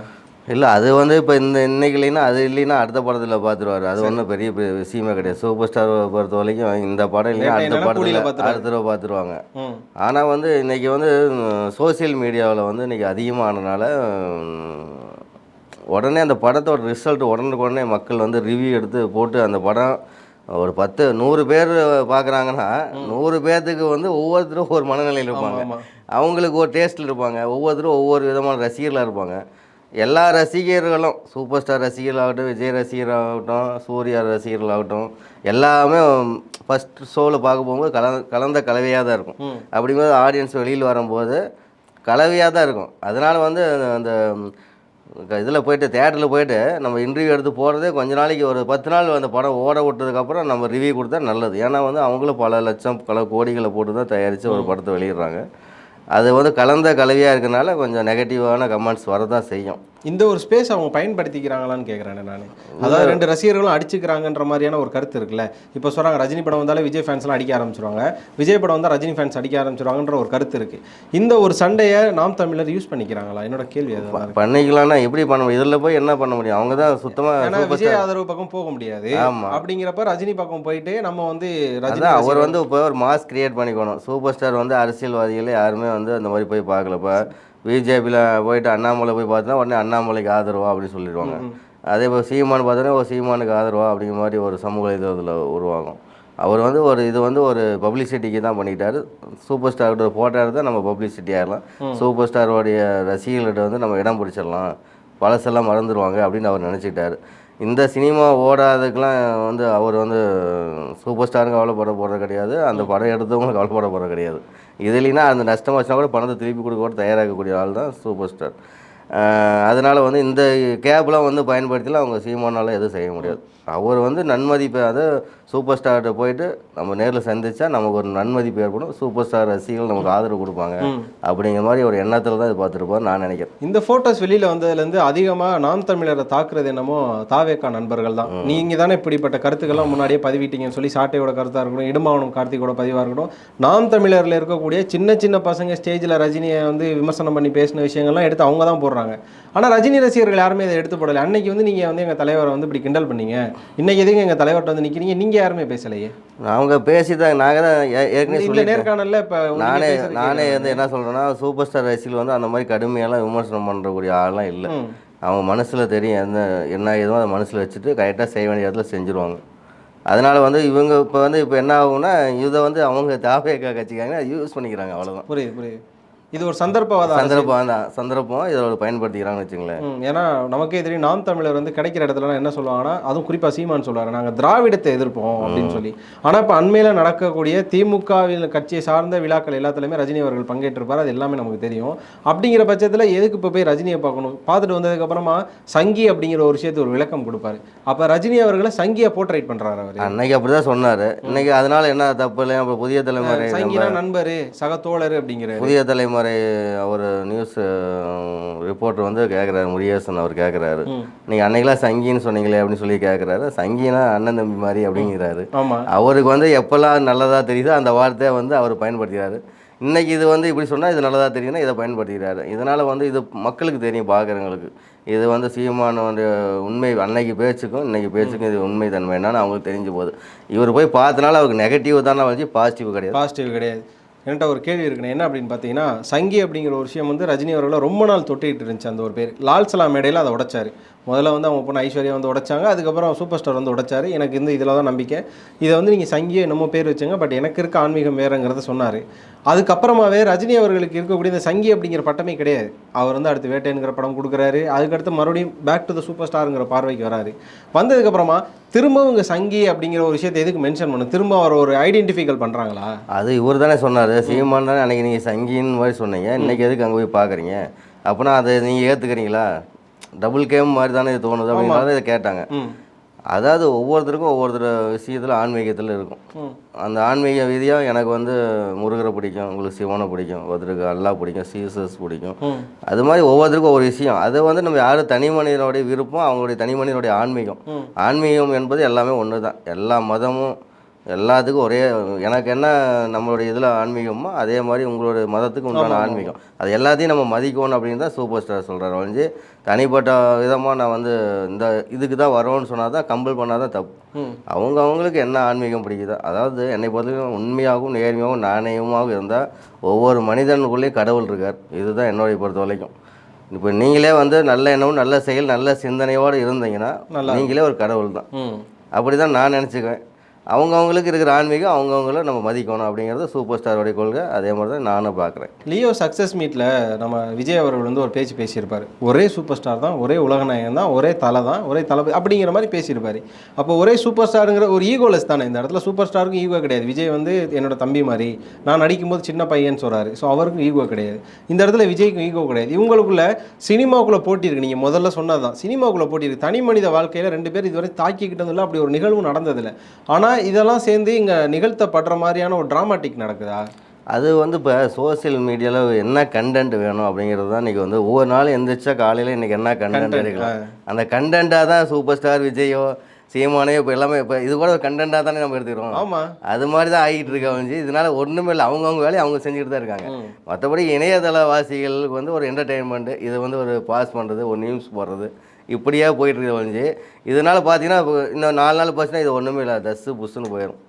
இல்லை அது வந்து இப்போ இந்த இன்னைக்கு இல்லைன்னா அது இல்லைன்னா அடுத்த படத்தில் பார்த்துருவாரு அது ஒன்றும் பெரிய பெரிய விஷயமே கிடையாது. சூப்பர் ஸ்டார் பொறுத்த வரைக்கும் இந்த படம் இல்லைன்னா அடுத்த படத்தில். அடுத்த தடவை பார்த்துருவாங்க ஆனால் வந்து இன்றைக்கி வந்து சோஷியல் மீடியாவில் வந்து இன்றைக்கி அதிகமானனால உம், உடனே அந்த படத்தோட ரிசல்ட் உடனுக்குடனே மக்கள் வந்து ரிவ்யூ எடுத்து போட்டு அந்த படம் ஒரு பத்து நூறு பேர் பார்க்குறாங்கன்னா நூறு பேர்த்துக்கு வந்து ஒவ்வொருத்தரும் ஒரு மனநிலையில் இருப்பாங்க. அவங்களுக்கு ஒரு டேஸ்ட்டில் இருப்பாங்க. ஒவ்வொருத்தரும் ஒவ்வொரு விதமான ரசிகர்களாக இருப்பாங்க. எல்லா ரசிகர்களும் சூப்பர் ஸ்டார் ரசிகர்களாகட்டும் விஜய் ரசிகராகட்டும் சூர்யா ரசிகர்களாகட்டும் எல்லாமே ஃபஸ்ட் ஷோவில் பார்க்க போகும்போது கல கலந்த கலவையாக தான் இருக்கும். அப்படிங்கும்போது ஆடியன்ஸ் வெளியில் வரும்போது கலவையாக தான் இருக்கும். அதனால் வந்து அந்த இதில் போயிட்டு தேட்டரில் போயிட்டு நம்ம இன்டர்வியூ எடுத்து போகிறதே கொஞ்ச நாளைக்கு ஒரு பத்து நாள் அந்த படம் ஓட விட்டதுக்கப்புறம் நம்ம ரிவ்யூ கொடுத்தா நல்லது. ஏன்னா வந்து அவங்களும் பல லட்சம் பல கோடிகளை போட்டு தான் தயாரித்து ஒரு படத்தை வெளியிடுறாங்க. அது வந்து கலந்த கலவையாக இருக்கனால கொஞ்சம் நெகட்டிவான கமெண்ட்ஸ் வரதான் செய்யும். இந்த ஒரு ஸ்பேஸ் அவங்க பயன்படுத்திக்கிறாங்களான்னு கேட்குறேன் நான். அதாவது ரெண்டு ரசிகர்களும் அடிச்சுக்கிறாங்கன்ற மாதிரியான ஒரு கருத்து இருக்குல்ல. இப்போ சொல்கிறாங்க ரஜினி படம் வந்தாலே விஜய் ஃபேன்ஸ்லாம் அடிக்க ஆரம்பிச்சிருவாங்க. விஜய் படம் வந்தால் ரஜினி ஃபேன்ஸ் அடிக்க ஆரம்பிச்சிருவாங்கன்ற ஒரு கருத்து இருக்குது இந்த ஒரு சண்டையை நாம் தமிழர் யூஸ் பண்ணிக்கிறாங்களா? என்னோட கேள்வி இருக்கு. பண்ணிக்கலாம்னா எப்படி பண்ண முடியும்? இதில் போய் என்ன பண்ண முடியும்? அவங்க தான் ஏன்னா சுத்தமாக விஜய் ஆதரவு பக்கம் போக முடியாது. ஆமா. அப்படிங்கிறப்ப ரஜினி பக்கம் போயிட்டு நம்ம வந்து ரஜினி அவர் வந்து இப்போ ஒரு மாஸ் கிரியேட் பண்ணிக்கணும். சூப்பர் ஸ்டார் வந்து அரசியல்வாதிகளே யாருமே வந்து அந்த மாதிரி போய் பார்க்கல இப்போ பிஜேபியில் போயிட்டு அண்ணாமலை போய் பார்த்தா உடனே அண்ணாமலைக்கு ஆதரவா அப்படின்னு சொல்லிடுவாங்க. அதே இப்போ சீமான் பார்த்தோன்னா ஒரு சீமானுக்கு ஆதரவா அப்படிங்கிற மாதிரி ஒரு சமூக இது இதில் உருவாகும். அவர் வந்து ஒரு இது வந்து ஒரு பப்ளிசிட்டிக்கு தான் பண்ணிக்கிட்டாரு. சூப்பர் ஸ்டாரோட ஃபோட்டோ எடுத்தால் நம்ம பப்ளிசிட்டி ஆகலாம் சூப்பர் ஸ்டாரோடைய ரசிகர்கள்ட்ட வந்து நம்ம இடம் பிடிச்சிடலாம். பழசெல்லாம் மறந்துடுவாங்க அப்படின்னு அவர் நினச்சிக்கிட்டாரு. இந்த சினிமா ஓடாததுக்கெலாம் வந்து அவர் வந்து சூப்பர் ஸ்டாருங்க கவலைப்பட போகிறது கிடையாது. அந்த படம் எடுத்தவங்களும் கவலைப்பட போகிறது கிடையாது. இது இல்லைன்னா அந்த நஷ்டமாச்சுனா கூட பணத்தை திருப்பி கொடுக்க கூட தயாராகக்கூடிய ஆள் தான் சூப்பர் ஸ்டார். அதனால் வந்து இந்த கேப்லாம் வந்து பயன்படுத்திலாம் அவங்க சீமானால எதுவும் செய்ய முடியாது. அவர் வந்து நன்மதிப்பு அதை சூப்பர் ஸ்டார்கிட்ட போயிட்டு நம்ம நேரில் சந்திச்சா நமக்கு ஒரு நன்மதிப்பு ஏற்படும். சூப்பர் ஸ்டார் ரசிகர்கள் நமக்கு ஆதரவு கொடுப்பாங்க. அப்படிங்கிற மாதிரி ஒரு எண்ணத்தில் தான் இது பார்த்துருப்பார் நான் நினைக்கிறேன். இந்த போட்டோஸ் வெளியில வந்ததுலேருந்து அதிகமாக நாம் தமிழரை தாக்குறது என்னமோ தாவேக்கா நண்பர்கள் தான். நீங்க தானே இப்படிப்பட்ட கருத்துக்கள்லாம் முன்னாடியே பதிவிட்டீங்கன்னு சொல்லி சாட்டையோட கருத்தா இருக்கட்டும் இடுமாவனம் கார்த்திகோட பதிவாக இருக்கட்டும் நாம் தமிழர்ல இருக்கக்கூடிய சின்ன சின்ன பசங்க ஸ்டேஜில் ரஜினியை வந்து விமர்சனம் பண்ணி பேசின விஷயங்கள்லாம் எடுத்து அவங்க தான் போடுறாங்க. ஆனா ரஜினி ரசிகர்கள் யாருமே இதை எடுத்து போடலை. அன்னைக்கு வந்து நீங்க வந்து எங்க தலைவரை வந்து இப்படி கிண்டல் பண்ணீங்க. இன்னைக்கு எதுக்கு எங்க தலைவர்கிட்ட வந்து நிக்கிறீங்க? நீங்க யாருமே பேசலையே. அவங்க பேசி தான் நாங்கள் தான் ஏற்கனவே சொல்லி நேர்காணல்ல இப்ப நானே நானே. வந்து என்ன சொல்கிறேன்னா சூப்பர் ஸ்டார் ரசிகர்கள் வந்து அந்த மாதிரி கடுமையெல்லாம் விமர்சனம் பண்ணுறக்கூடிய ஆள்லாம் இல்லை. அவங்க மனசில் தெரியும் என்ன என்ன ஏதோ அதை மனசில் வச்சுட்டு கரெக்டாக செய்ய வேண்டிய இடத்துல செஞ்சுருவாங்க. அதனால் வந்து இவங்க இப்போ வந்து இப்போ என்ன ஆகும்னா இதை வந்து அவங்க தாபேக்கா கட்சிக்காங்க யூஸ் பண்ணிக்கிறாங்க அவ்வளோதான் புரியுது புரியுது. இது ஒரு சந்தர்ப்பவாத. சந்தர்ப்பம் தான் சந்தர்ப்பம் இதில் பயன்படுத்திக்கிறாங்கன்னு வச்சுங்களேன் ஏன்னா நமக்கே தெரியும் நாம் தமிழர் வந்து கிடைக்கிற இடத்துலலாம் என்ன சொல்லுவாங்கன்னா அதுவும் குறிப்பாக சீமான் சொல்லுவாரு நாங்கள் திராவிடத்தை எதிர்ப்போம் அப்படின்னு சொல்லி. ஆனால் இப்போ அண்மையில் நடக்கக்கூடிய திமுகவில் கட்சியை சார்ந்த விழாக்கள் எல்லாத்துலேயுமே ரஜினி அவர்கள் பங்கேற்றிருப்பார் அது எல்லாமே நமக்கு தெரியும். அப்படிங்கிற பட்சத்தில் எதுக்கு இப்போ போய் ரஜினியை பார்க்கணும்? பார்த்துட்டு வந்ததுக்கப்புறமா சங்கி அப்படிங்கிற ஒரு விஷயத்தை ஒரு விளக்கம் கொடுப்பாரு. அப்போ ரஜினி அவர்களை சங்கியை போர்ட்ரேட் பண்ணுறாரு அவர். அன்னைக்கு அப்படி தான் சொன்னார் இன்னைக்கு அதனால என்ன தப்பு இல்லை புதிய தலைமுறை நண்பர் சக தோழர் அப்படிங்கிறாரு. புதிய தலைமுறை அவர் நியூஸ் ரிப்போர்ட்டர் வந்து கேட்குறாரு முருகேசன் அவர் கேட்குறாரு. நீங்கள் அன்னைக்கெல்லாம் சங்கின்னு சொன்னீங்களே அப்படின்னு சொல்லி கேட்குறாரு சங்கினா அண்ணன் தம்பி மாதிரி அப்படிங்கிறாரு. அவருக்கு வந்து எப்போல்லாம் நல்லதாக தெரியுதோ அந்த வார்த்தையை வந்து அவர் பயன்படுத்துகிறாரு இன்னைக்கு இது வந்து இப்படி சொன்னால் இது நல்லதாக தெரியுதுன்னா இதை பயன்படுத்திக்கிறாரு. இதனால் வந்து இது மக்களுக்கு தெரியும் பார்க்குறவங்களுக்கு இது வந்து சீமான வந்து உண்மை அன்னைக்கு பேச்சுக்கும் இன்னைக்கு பேச்சுக்கும் இது உண்மை தன்மை என்னன்னு அவங்களுக்கு தெரிஞ்சு போகுது. இவர் போய் பார்த்தனால அவருக்கு நெகட்டிவ் தானே வச்சு பாசிட்டிவ் கிடையாது. பாசிட்டிவ் கிடையாது. என்கிட்ட ஒரு கேள்வி இருக்குண்ணே. என்ன அப்படின்னு பார்த்தீங்கன்னா சங்கி அப்படிங்கிற ஒரு விஷயம் வந்து ரஜினி அவர்களை ரொம்ப நாள் தொட்டிக்கிட்டு இருந்துச்சு அந்த ஒரு பேர். லால் சலா மேடையில் அதை உடைச்சார். முதல்ல வந்து அவங்க பொண்ணு ஐஸ்வர்யா வந்து உடைச்சாங்க அதுக்கப்புறம் சூப்பர் ஸ்டார் வந்து உடைச்சாரு. எனக்கு இந்த இதில் தான் நம்பிக்கை. இதை வந்து நீங்கள் சங்கியை நம்ம பேர் வச்சுங்க பட் எனக்கு இருக்க ஆன்மீகம் வேறுங்கிறத சொன்னார். அதுக்கப்புறமாவே ரஜினி அவர்களுக்கு இருக்கக்கூடிய இந்த சங்கி அப்படிங்கிற பட்டமே கிடையாது. அவர் வந்து அடுத்து வேட்டைங்கிற படம் கொடுக்குறாரு. அதுக்கடுத்து மறுபடியும் பேக் டு த சூப்பர் ஸ்டாருங்கிற பார்வைக்கு வராரு. வந்ததுக்கப்புறமா திரும்பவும் இங்கே சங்கி அப்படிங்கிற ஒரு விஷயத்தை எதுக்கு மென்ஷன் பண்ணு திரும்ப அவர் ஒரு ஐடென்டிஃபிகல் பண்ணுறாங்களா அது இவர் தானே சொன்னார். சீமான் தானே அன்னைக்கு நீங்கள் சங்கின்னு மாதிரி சொன்னீங்க. இன்னைக்கு எதுக்கு அங்கே போய் பார்க்குறீங்க அப்போனா அதை நீங்கள் ஏற்றுக்கிறீங்களா டபுள் கேம் மாதிரி தானே இது தோணுது அப்படின்றத இதை கேட்டாங்க. அதாவது ஒவ்வொருத்தருக்கும் ஒவ்வொருத்தர் விஷயத்தில் ஆன்மீகத்தில் இருக்கும். அந்த ஆன்மீக ரீதியாக எனக்கு வந்து முருகரை பிடிக்கும் உங்களுக்கு சிவனை பிடிக்கும் ஒருத்தருக்கு அல்லாஹ் பிடிக்கும் சீசஸ் பிடிக்கும். அது மாதிரி ஒவ்வொருத்தருக்கும் ஒவ்வொரு விஷயம் அது வந்து நம்ம யாரும் தனி மனிதனுடைய விருப்பம் அவங்களுடைய தனி மனிதனுடைய ஆன்மீகம். ஆன்மீகம் என்பது எல்லாமே ஒன்று தான் எல்லா மதமும் எல்லாத்துக்கும் ஒரே எனக்கு என்ன நம்மளுடைய இதில் ஆன்மீகமோ அதே மாதிரி உங்களுடைய மதத்துக்கு உண்டான ஆன்மீகம். அது எல்லாத்தையும் நம்ம மதிக்கணும் அப்படின்னு தான் சூப்பர் ஸ்டார் சொல்கிறார் வந்து தனிப்பட்ட விதமாக நான் வந்து இந்த இதுக்கு தான் வரோன்னு சொன்னால் தான் கம்பல் பண்ணால் தான் தப்பு. அவங்க அவங்களுக்கு என்ன ஆன்மீகம் பிடிக்குதோ அதாவது என்னை பொறுத்தவரைக்கும் உண்மையாகவும் நேர்மையாகவும் நாணயமாகவும் இருந்தால் ஒவ்வொரு மனிதனுக்குள்ளேயும் கடவுள் இருக்கார். இதுதான் என்னுடைய பொறுத்த வரைக்கும். இப்போ நீங்களே வந்து நல்ல எண்ணமும் நல்ல செயல் நல்ல சிந்தனையோடு இருந்தீங்கன்னா நீங்களே ஒரு கடவுள் தான் அப்படி தான் நான் நினச்சிக்குவேன். அவங்கவுங்களுக்கு இருக்கிற ஆன்மீகம் அவங்கவுங்கள நம்ம மதிக்கணும் அப்படிங்கிறது சூப்பர் ஸ்டாரோடைய கொள்கை. அதே மாதிரி தான் நானும் பார்க்குறேன். லியோ சக்ஸஸ் மீட்டில் நம்ம விஜய் அவர்கள் வந்து ஒரு பேச்சு பேசியிருப்பார். ஒரே சூப்பர் ஸ்டார் தான் ஒரே உலகநாயகன் தான் ஒரே தலை தான் ஒரே தலை அப்படிங்கிற மாதிரி பேசியிருப்பார். அப்போ ஒரே சூப்பர் ஸ்டாருங்கிற ஒரு ஈகோலெஸ் தானே. இந்த இடத்துல சூப்பர் ஸ்டாருக்கும் ஈகோ கிடையாது. விஜய் வந்து என்னோட தம்பி மாதிரி நான் நடிக்கும்போது சின்ன பையன் சொல்கிறாரு ஸோ அவருக்கும் ஈகோ கிடையாது. இந்த இடத்துல விஜய்க்கும் ஈகோ கிடையாது. இவங்களுக்குள்ள சினிமாவுக்குள்ளே போட்டி இருக்கு. நீங்கள் முதல்ல சொன்னது தான் சினிமாவுக்குள்ள போட்டி இருக்குது தனி மனித வாழ்க்கையில் ரெண்டு பேர் இதுவரை தாக்கிக்கிட்டதில்லை. அப்படி ஒரு நிகழ்வு நடந்ததில்லை. ஆனால் இதெல்லாம் சேர்ந்து இங்கே நிகழ்த்தப்படுற மாதிரியான ஒரு டிராமாட்டிக் நடக்குதா? அது வந்து இப்போ சோஷியல் மீடியாவில் என்ன கண்டென்ட் வேணும் அப்படிங்கிறது தான் இன்றைக்கி வந்து ஒவ்வொரு நாளும் எந்திரிச்சா காலையில் இன்றைக்கி என்ன கண்டென்ட் எடுக்கலாம். அந்த கண்டென்ட்டாக தான் சூப்பர் ஸ்டார் விஜயோ சீமானையோ இப்போ எல்லாமே இப்போ இது கூட ஒரு கண்டென்ட்டாக தானே நம்ம எடுத்துக்கிறோம். ஆமாம் அது மாதிரி தான் ஆகிட்டு இருக்கா வந்து இதனால ஒன்றுமே இல்லை. அவங்கவுங்க வேலையை அவங்க செஞ்சுட்டு தான் இருக்காங்க. மற்றபடி இணையதள வாசிகளுக்கு வந்து ஒரு என்டர்டெயின்மெண்ட்டு இது வந்து ஒரு பாஸ் பண்ணுறது ஒரு நியூஸ் போடுறது இப்படியே போயிட்டு இருக்க வந்து இதனால பார்த்தீங்கன்னா இப்போ இன்னும் நாலு நாள் போச்சுன்னா இது ஒன்றுமே இல்லை தஸ்ஸு புஸ்ஸுன்னு போயிடும்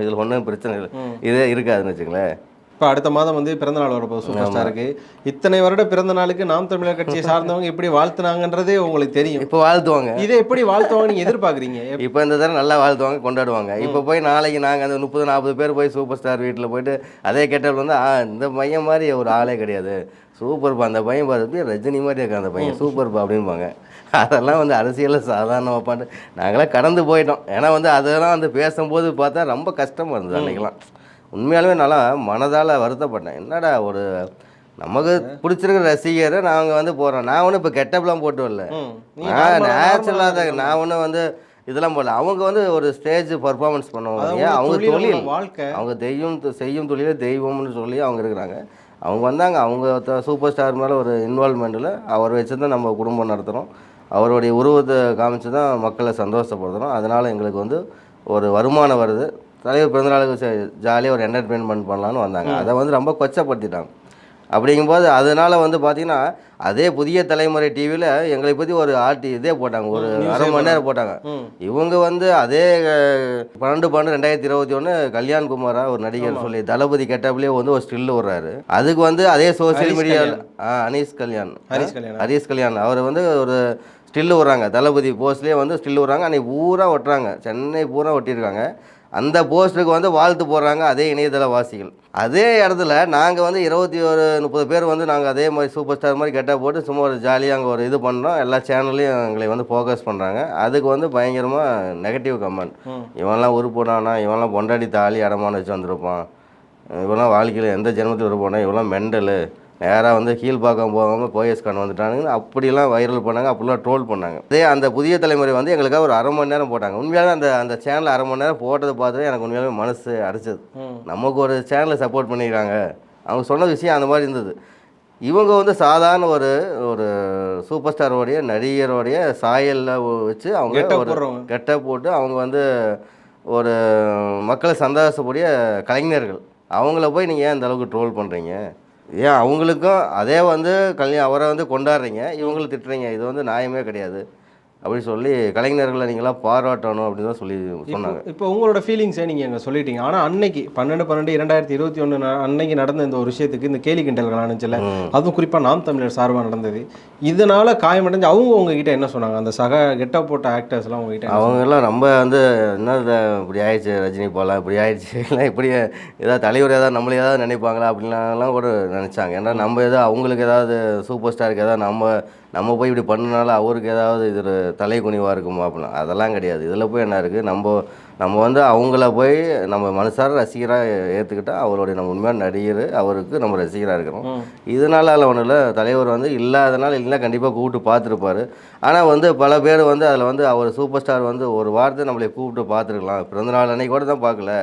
இதில் ஒன்றும் பிரச்சனை இல்லை. இதே இருக்காதுன்னு வச்சுங்களேன் இப்போ அடுத்த மாதம் வந்து பிறந்த நாள் வரப்போகுது சூப்பர் ஸ்டாருக்கு இத்தனை வருட பிறந்த நாளுக்கு நாம் தமிழர் கட்சியை சார்ந்தவங்க எப்படி வாழ்த்துனாங்கன்றதே உங்களுக்கு தெரியும். இப்போ வாழ்த்துவாங்க. இதை எப்படி வாழ்த்துவாங்க நீங்க எதிர்பார்க்குறீங்க? இப்போ இந்த தடவை நல்லா வாழ்த்துவாங்க கொண்டாடுவாங்க. இப்போ போய் நாளைக்கு நாங்கள் அந்த முப்பது நாற்பது பேர் போய் சூப்பர் ஸ்டார் வீட்டில் போயிட்டு அதே கேட்டால் வந்து இந்த பையன் மாதிரி ஒரு ஆளே கிடையாது. சூப்பர்ப்பா அந்த பையன் பாரு அப்படியே ரஜினி மாதிரி இருக்கான் அந்த பையன். சூப்பர்ப்பா அப்படிம்பாங்க. அதெல்லாம் வந்து அரசியலில் சாதாரணமாக பாட்டு. நாங்களாம் கடந்து போயிட்டோம். ஏன்னா வந்து அதெல்லாம் வந்து பேசும்போது பார்த்தா ரொம்ப கஷ்டமாக இருந்தது அன்றைக்கெல்லாம் உண்மையாலுமே நல்லா மனதால் வருத்தப்பட்டேன். என்னடா ஒரு நமக்கு பிடிச்சிருக்கிற ரசிகரை நாங்கள் வந்து போகிறோம் நான் ஒன்றும் இப்போ கெட்டப்லாம் போட்டு வரல. நான் நேச்சுரலாக தான் நான் ஒன்றும் வந்து இதெல்லாம் போடல. அவங்க வந்து ஒரு ஸ்டேஜ் பர்ஃபார்மன்ஸ் பண்ணுவாங்க. அவங்க தொழில், வாழ்க்கை. அவங்க தெய்வம் செய்யும் தொழிலே தெய்வம்னு சொல்லி அவங்க இருக்கிறாங்க. அவங்க வந்தாங்க அவங்க சூப்பர் ஸ்டார் மேலே ஒரு இன்வால்மெண்ட்டில் அவர் வச்சு தான் நம்ம குடும்பம் நடத்துகிறோம் அவருடைய உருவத்தை காமிச்சு தான் மக்களை சந்தோஷப்படுத்துகிறோம் அதனால் எங்களுக்கு வந்து ஒரு வருமானம் வருது. தலைவர் பிறந்தநாளுக்கு ஜாலியாக ஒரு என்டர்டெயின்மெண்ட் பண்ணலான்னு வந்தாங்க. அதை வந்து ரொம்ப கொச்சப்படுத்திட்டாங்க. அப்படிங்கும்போது அதனால வந்து பார்த்தீங்கன்னா அதே புதிய தலைமுறை டிவியில் எங்களை பற்றி ஒரு ஆர்டி இதே போட்டாங்க. ஒரு அரை மணி நேரம் போட்டாங்க. இவங்க வந்து அதே பன்னெண்டு பன்னெண்டு ரெண்டாயிரத்தி இருபத்தி ஒன்று கல்யாண் குமாரா ஒரு நடிகர் சொல்லி தளபதி கெட்டப்லேயே வந்து ஒரு ஸ்டில் விடுறாரு. அதுக்கு வந்து அதே சோஷியல் ஹரிஷ் மீடியாவில் அனீஸ் கல்யாண். ஹரிஷ் கல்யாண்? அவர் வந்து ஒரு ஸ்டில் விட்றாங்க. தளபதி போஸ்ட்லேயே வந்து ஸ்டில் விட்றாங்க. அன்னைக்கு பூரா ஒட்டுறாங்க. சென்னை பூரா ஒட்டியிருக்காங்க. அந்த போஸ்ட்டுக்கு வந்து வாழ்த்து போடுறாங்க அதே இணையதள வாசிகள். அதே இடத்துல நாங்கள் வந்து இருபத்தி ஒரு முப்பது பேர் வந்து நாங்கள் அதே மாதிரி சூப்பர் ஸ்டார் மாதிரி கெட்ட போட்டு சும்மா ஒரு ஜாலியாக அங்கே ஒரு இது பண்ணுறோம் எல்லா சேனல்லையும் எங்களை வந்து ஃபோக்கஸ் பண்ணுறாங்க அதுக்கு வந்து பயங்கரமாக நெகட்டிவ் கமெண்ட். இவன்லாம் உருப்படானா? இவன்லாம் பொண்டாடி தாலி அடமான வச்சு வந்திருப்பான். இவெல்லாம் வாழ்க்கையில் எந்த ஜென்மத்தில் உருப்பானா இவெல்லாம் மெண்டலு. நேராக வந்து கீழ்பாக்கம் போகாமல் போயஸ்கான் வந்துட்டானுங்க அப்படிலாம் வைரல் பண்ணாங்க அப்படிலாம் ட்ரோல் பண்ணாங்க. அதே அந்த புதிய தலைமுறை வந்து எங்களுக்காக ஒரு அரை மணி நேரம் போட்டாங்க. உண்மையாலே அந்த அந்த சேனல் அரை மணி நேரம் போட்டதை பார்த்து எனக்கு உண்மையாலுமே மனசு அடிச்சது. நமக்கு ஒரு சேனலை சப்போர்ட் பண்ணியிருக்காங்க அவங்க சொன்ன விஷயம் அந்த மாதிரி இருந்தது. இவங்க வந்து சாதாரண ஒரு ஒரு சூப்பர் ஸ்டாரோடைய நடிகருடைய சாயலில் வச்சு அவங்க ஒரு. கெட்ட போட்டு அவங்க வந்து ஒரு மக்களை சந்தோஷக்கூடிய கலைஞர்கள். அவங்கள போய் நீங்கள் ஏன் இந்த அளவுக்கு ட்ரோல் பண்ணுறீங்க ஏன் அவங்களுக்கும் அதே வந்து கல்யாணம் அவரை வந்து கொண்டாடுறீங்க இவங்களை திட்டுறீங்க இது வந்து நியாயமே கிடையாது. அப்படி சொல்லி கலைஞர்களை நீங்களாம் பாராட்டணும் அப்படின்னு தான் சொல்லி சொன்னாங்க. இப்போ- உங்களோட ஃபீலிங்ஸை நீங்கள் அங்கே சொல்லிட்டீங்க. ஆனால் அன்னைக்கு பன்னெண்டு பன்னெண்டு இரண்டாயிரத்தி இருபத்தி ஒன்று அன்னைக்கு நடந்த இந்த ஒரு விஷயத்துக்கு இந்த கேலி கிண்டல்கள் நடந்துச்சுல அதுவும் குறிப்பாக நாம் தமிழர் சார்பாக நடந்தது. இதனால காயமடைஞ்சு அவங்க உங்ககிட்ட என்ன சொன்னாங்க? அந்த சக கெட்ட போட்ட ஆக்டர்ஸ்லாம் உங்ககிட்ட என்ன அவங்க எல்லாம் ரொம்ப வந்து என்ன இப்படி ஆயிடுச்சு ரஜினி போகலாம் இப்படி ஆயிடுச்சு? இல்லை இப்படி ஏதாவது தலைவர் ஏதாவது நம்மளே ஏதாவது நினைப்பாங்களா? அப்படின்லாம் கூட நினச்சாங்க. ஏன்னா நம்ம ஏதாவது அவங்களுக்கு ஏதாவது சூப்பர் ஸ்டாருக்கு ஏதாவது நம்ம நம்ம போய் இப்படி பண்ணனால அவருக்கு ஏதாவது இது தலை குனிவாக இருக்குமா அப்படின்னா அதெல்லாம் கிடையாது. இதில் போய் என்ன இருக்குது நம்ம நம்ம வந்து அவங்கள போய் நம்ம மனசார ரசிகராக ஏற்றுக்கிட்டா அவருடைய நம்ம உண்மையான நடிகர் அவருக்கு நம்ம ரசிகராக இருக்கிறோம் இதனால ஒன்றும் இல்லை தலைவர் வந்து இல்லாதனால இல்லை கண்டிப்பாக கூப்பிட்டு பார்த்துருப்பாரு. ஆனால் வந்து பல பேர் வந்து அதில் வந்து அவர் சூப்பர் ஸ்டார் வந்து ஒரு வாரத்தை நம்மளை கூப்பிட்டு பார்த்துருக்கலாம். பிறந்த நாள் அன்னைக்கு கூட தான் பார்க்கல.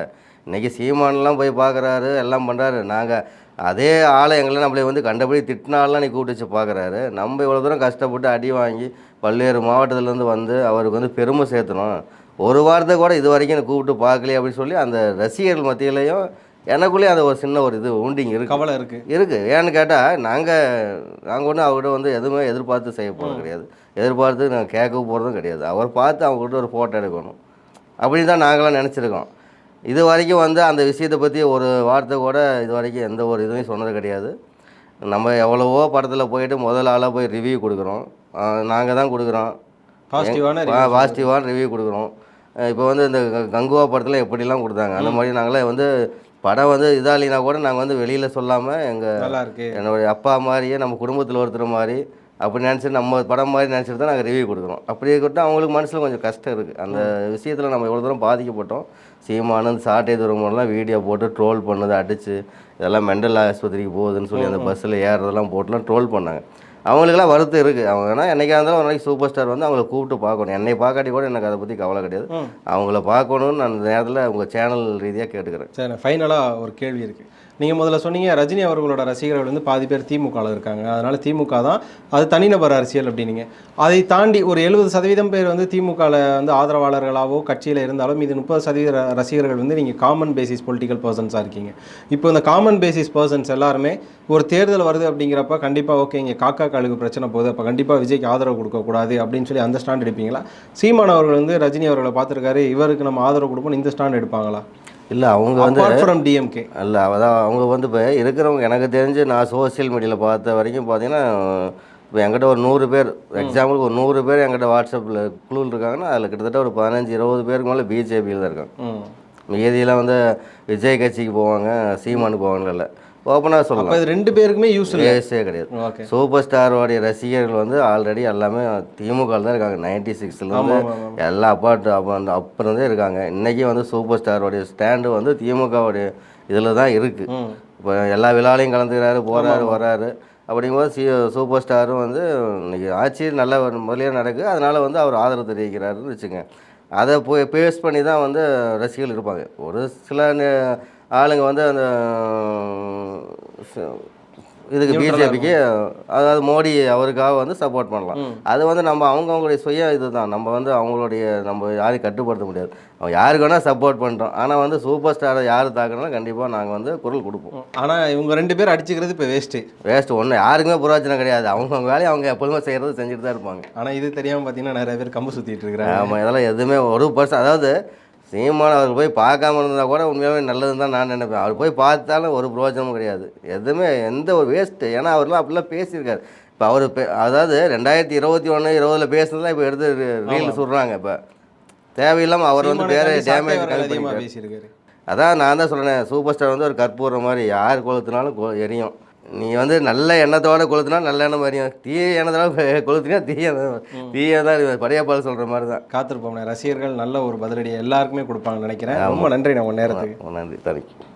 இன்றைக்கி சீமானெலாம் போய் பார்க்குறாரு எல்லாம் பண்ணுறாரு நாங்கள் அதே ஆளை எங்களை நம்மளை வந்து கண்டபடி திட்டினாலாம் நீ கூப்பிட்டு வச்சு பார்க்குறாரு. நம்ம இவ்வளோ தூரம் கஷ்டப்பட்டு அடி வாங்கி பல்வேறு மாவட்டத்துலேருந்து வந்து அவருக்கு வந்து பெருமை சேர்த்தணும். ஒரு வாரத்தை கூட இது வரைக்கும் என்னை கூப்பிட்டு பார்க்கலையே அப்படின்னு சொல்லி அந்த ரசிகர்கள் மத்தியிலையும் எனக்குள்ளேயும் அந்த ஒரு சின்ன ஒரு இது உண்டிங் இருக்கு. கவலை இருக்குது இருக்குது ஏன்னு கேட்டால் நாங்கள் நாங்கள் ஒன்றும் அவர்கிட்ட வந்து எதுவுமே எதிர்பார்த்து செய்ய போகிறது கிடையாது. எதிர்பார்த்து நாங்கள் கேட்க போகிறதும் கிடையாது. அவர் பார்த்து அவங்ககிட்ட ஒரு ஃபோட்டோ எடுக்கணும். அப்படி தான் நாங்களாம் நினச்சிருக்கோம். இது வரைக்கும் வந்து அந்த விஷயத்தை பற்றி ஒரு வார்த்தை கூட இது வரைக்கும் எந்த ஒரு இதுவும் சொன்னது கிடையாது. நம்ம எவ்வளவோ படத்தில் போயிட்டு முதல் ஆளாக போய் ரிவ்யூ கொடுக்குறோம். நாங்கள் தான் கொடுக்குறோம். பாசிட்டிவான பாசிட்டிவான ரிவ்யூ கொடுக்குறோம். இப்போ வந்து இந்த கங்குவா படத்தில் எப்படிலாம் கொடுத்தாங்க? அந்த மாதிரி நாங்களே வந்து படம் வந்து இதாலினா கூட நாங்கள் வந்து வெளியில் சொல்லாமல் எங்கள் நல்லா இருக்கு. என்னுடைய அப்பா மாதிரியே நம்ம குடும்பத்தில் ஒருத்தர் மாதிரி அப்படி நினச்சி நம்ம படம் மாதிரி நினச்சிட்டு தான் நாங்கள் ரிவ்யூ கொடுக்குறோம். அப்படி இருக்கட்டும் அவங்களுக்கு மனசில் கொஞ்சம் கஷ்டம் இருக்குது அந்த விஷயத்தில் நம்ம எவ்வளோ தூரம் பாதிக்கப்பட்டோம் சீமானந்த் சாட்டை தூரமெல்லாம் வீடியோ போட்டு ட்ரோல் பண்ணது அடித்து இதெல்லாம் மெண்டல் ஆஸ்பத்திரிக்கு போகுதுன்னு சொல்லி அந்த பஸ்ஸில் ஏறுறதெல்லாம் போட்டுலாம் ட்ரோல் பண்ணாங்க. அவங்களுக்கெல்லாம் வருத்தம் இருக்குது அவங்க ஏன்னா என்னைக்கா இருந்தாலும் ஒரு நாளைக்கு சூப்பர் ஸ்டார் வந்து அவங்கள கூப்பிட்டு பார்க்கணும். என்னை பார்க்காட்டி கூட எனக்கு அதை பற்றி கவலை கிடையாது. அவங்கள பார்க்கணுன்னு நான் அந்த நேரத்தில் உங்கள் சேனல் ரீதியாக கேட்டுக்கிறேன். சரி ஃபைனலாக ஒரு கேள்வி இருக்குது நீங்கள் முதல்ல சொன்னீங்க ரஜினி அவர்களோட ரசிகர்கள் வந்து பாதி பேர் திமுகவில் இருக்காங்க. அதனால திமுக தான் அது தனிநபர் அரசியல் அப்படின்னீங்க. அதை தாண்டி ஒரு எழுபது சதவீதம் பேர் வந்து திமுகவில் வந்து ஆதரவாளர்களாவோ கட்சியில் இருந்தாலும் இது முப்பது சதவீத ரசிகர்கள் வந்து நீங்கள் காமன் பேசிஸ் பொலிட்டிக்கல் பர்சன்ஸாக இருக்கீங்க. இப்போ இந்த காமன் பேசிஸ் பர்சன்ஸ் எல்லாருமே ஒரு தேர்தல் வருது அப்படிங்கிறப்ப கண்டிப்பாக ஓகே இங்கே காக்கா காலுக்கு பிரச்சனை போகுது அப்போ கண்டிப்பாக விஜய்க்கு ஆதரவு கொடுக்கக்கூடாது அப்படின்னு சொல்லி அந்த ஸ்டாண்ட் எடுப்பீங்களா? சீமான் அவர்கள் வந்து ரஜினி அவர்களை பார்த்துருக்காரு இவருக்கு நம்ம ஆதரவு கொடுப்போம் இந்த ஸ்டாண்ட் எடுப்பாங்களா? இல்லை அவங்க வந்து ஃப்ரம் டிஎம்கே அல்ல அதான் அவங்க வந்து இப்போ இருக்கிறவங்க எனக்கு தெரிஞ்சு நான் சோஷியல் மீடியாவில் பார்த்த வரைக்கும் பார்த்தீங்கன்னா இப்போ என்கிட்ட ஒரு நூறு பேர் எக்ஸாம்பிளுக்கு ஒரு நூறு பேர் என்கிட்ட வாட்ஸ்அப்பில் குழுவில் இருக்காங்கன்னா அதில் கிட்டத்தட்ட ஒரு பதினஞ்சு இருபது பேருக்கு மேலே பிஜேபியில் தான் இருக்காங்க. மீதியெல்லாம் வந்து விஜய் கட்சிக்கு போவாங்க சீமானுக்கு போவாங்க இல்லை ஓப்பனாக சொல்லலாம். இது ரெண்டு பேருக்குமே யூஸ் கேஸே கிடையாது. சூப்பர் ஸ்டாரோடைய ரசிகர்கள் வந்து ஆல்ரெடி எல்லாமே திமுக தான் இருக்காங்க. நைன்டி சிக்ஸ்லேருந்து எல்லா அப்பாட்டு அப்போ அந்த அப்புறம் இருந்தே இருக்காங்க. இன்றைக்கி வந்து சூப்பர் ஸ்டாரோடைய ஸ்டாண்டு வந்து திமுகவுடைய இதில் தான் இருக்குது இப்போ எல்லா விழாலையும் கலந்துக்கிறாரு போகிறாரு வராரு. அப்படிங்கும்போது சி சூப்பர் ஸ்டாரும் வந்து இன்னைக்கு ஆட்சி நல்ல முறையாக நடக்குது அதனால் வந்து அவர் ஆதரவு தெரிவிக்கிறாருன்னு வச்சுங்க அதை போய் பேஸ் பண்ணி தான் வந்து ரசிகர்கள் இருப்பாங்க. ஒரு சில ஆளுங்க வந்து அந்த இதுக்கு பிஜேபிக்கு அதாவது மோடி அவருக்காக வந்து சப்போர்ட் பண்ணலாம். அது வந்து நம்ம அவங்கவுங்களுடைய சுய இதுதான். நம்ம வந்து அவங்களுடைய நம்ம யாரையும் கட்டுப்படுத்த முடியாது. அவங்க யாருக்கு வேணால் சப்போர்ட் பண்ணுறோம் ஆனால் வந்து சூப்பர் ஸ்டாரை யார் தாக்குனாலும் கண்டிப்பாக நாங்கள் வந்து குரல் கொடுப்போம். ஆனா இவங்க ரெண்டு பேர் அடிச்சுக்கிறது இப்போ வேஸ்ட்டு வேஸ்ட் ஒன்று யாருக்குமே புரோஜனம் கிடையாது. அவங்கவுங்க வேலையை அவங்க எப்பொழுதுமே செய்கிறது செஞ்சுட்டு தான் இருப்பாங்க. ஆனா இது தெரியாம பார்த்தீங்கன்னா நிறைய பேர் கம்பு சுத்திட்டு இருக்கிறாங்க. ஆமாம் இதெல்லாம் எதுவுமே ஒரு பர்சன் அதாவது சீமான் அவர் போய் பார்க்காம இருந்தால் கூட உண்மையாகவே நல்லதுன்னு தான் நான் நினைப்பேன். அவர் போய் பார்த்தாலும் ஒரு பிரயோஜனமும் கிடையாது. எதுவுமே எந்த ஒரு வேஸ்ட்டு ஏன்னா அவர்லாம் அப்படிலாம் பேசியிருக்காரு. இப்போ அவர் அதாவது ரெண்டாயிரத்தி இருபத்தி ஒன்று இருபதில் பேசுனதுலாம் இப்போ எடுத்து ரீல் சொல்கிறாங்க இப்போ. தேவையில்லாமல் அவர் வந்து வேறு டேமேஜ் அதான் நான் தான் சொல்கிறேன் சூப்பர் ஸ்டார் வந்து ஒரு கற்பூரம் மாதிரி யார் கொளுத்துனாலும் கொ- எரியும். நீ வந்து நல்ல எண்ணத்தோட கொளுத்துனா நல்ல எண்ணம் எரியும் தீய எண்ணத்தோட கொளுத்துனா தீய தீய தான் படையப்பால் சொல்கிற மாதிரி தான் காத்திருப்போம் ரசிகர்கள் நல்ல ஒரு பதிலடி எல்லாருக்குமே கொடுப்பாங்கன்னு நினைக்கிறேன். ரொம்ப நன்றி நம்ம நேரத்துக்கு. நன்றி. தேங்க்யூ.